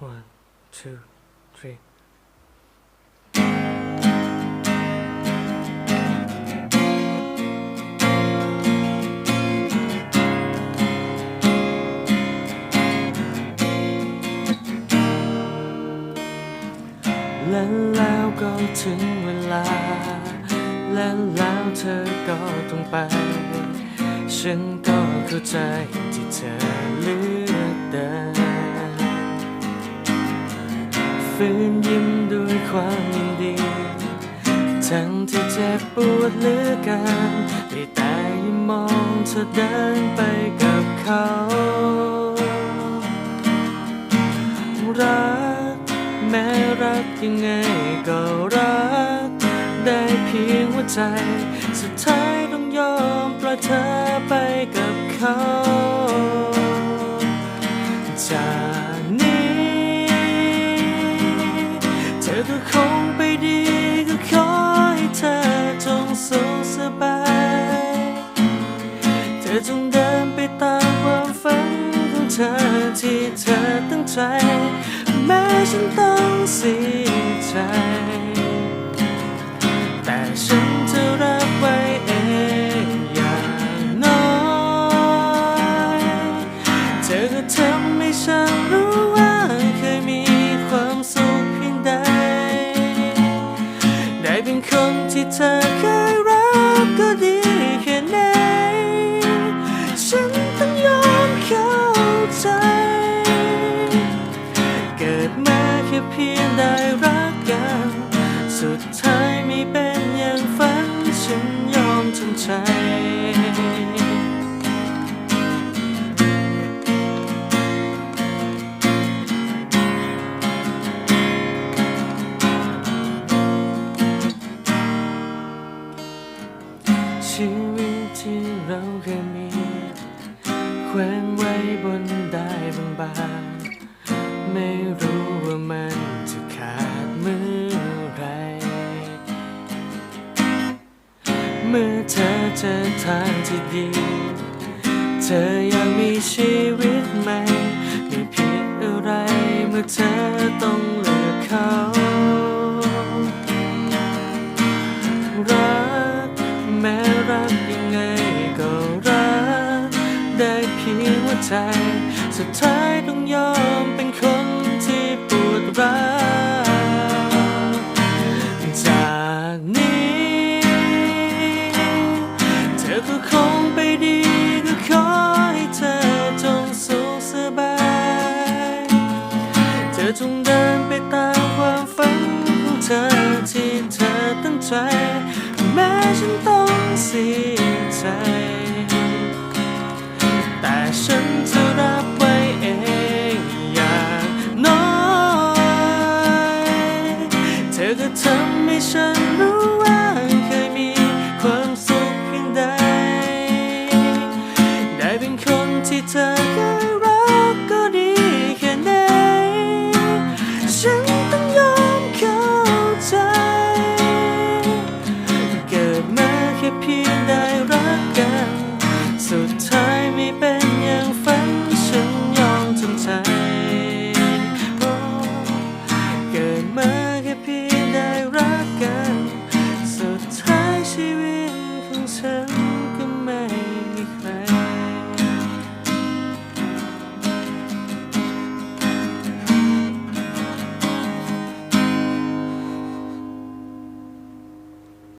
One, two, three. และแล้วก็ถึงเวลา และแล้วเธอก็ต้องไป ฉันก็เข้าใจที่เธอเลือก ฝืนยิ้มด้วยความยินดี ทั้งที่เจ็บปวดเหลือเกันได้แต่ยังมองเธอเดินไปกับเขา รัก แม้รักยังไงก็รัก ได้เพียงหัวใจ สุดท้ายต้องยอมปล่อยเธอไปกับเขา อก็คงไปดีก็ขอให้เธอจงสุขสบาย เธอจงเดินไปตามความฝันของเธอที่เธอตั้งใจแม้ฉันต้องเสียใจ ยรักกัน สุดท้ายไม่เป็นอย่างฝันฉันยอมทำใจชีวิตที่เราเคยมีแขวนไว้บนได้บางๆไม่รู้ เมื่อเธอเจอทางที่ดี เธอยากมีชีวิตใหม่ไม่ผิดอะไรเมื่อเธอต้องเลือกเขา รักแม้รักยังไงก็รัก ได้เพียงหัวใจ สุดท้ายต้องยอมเป็นคนที่ปวดร้าว ที่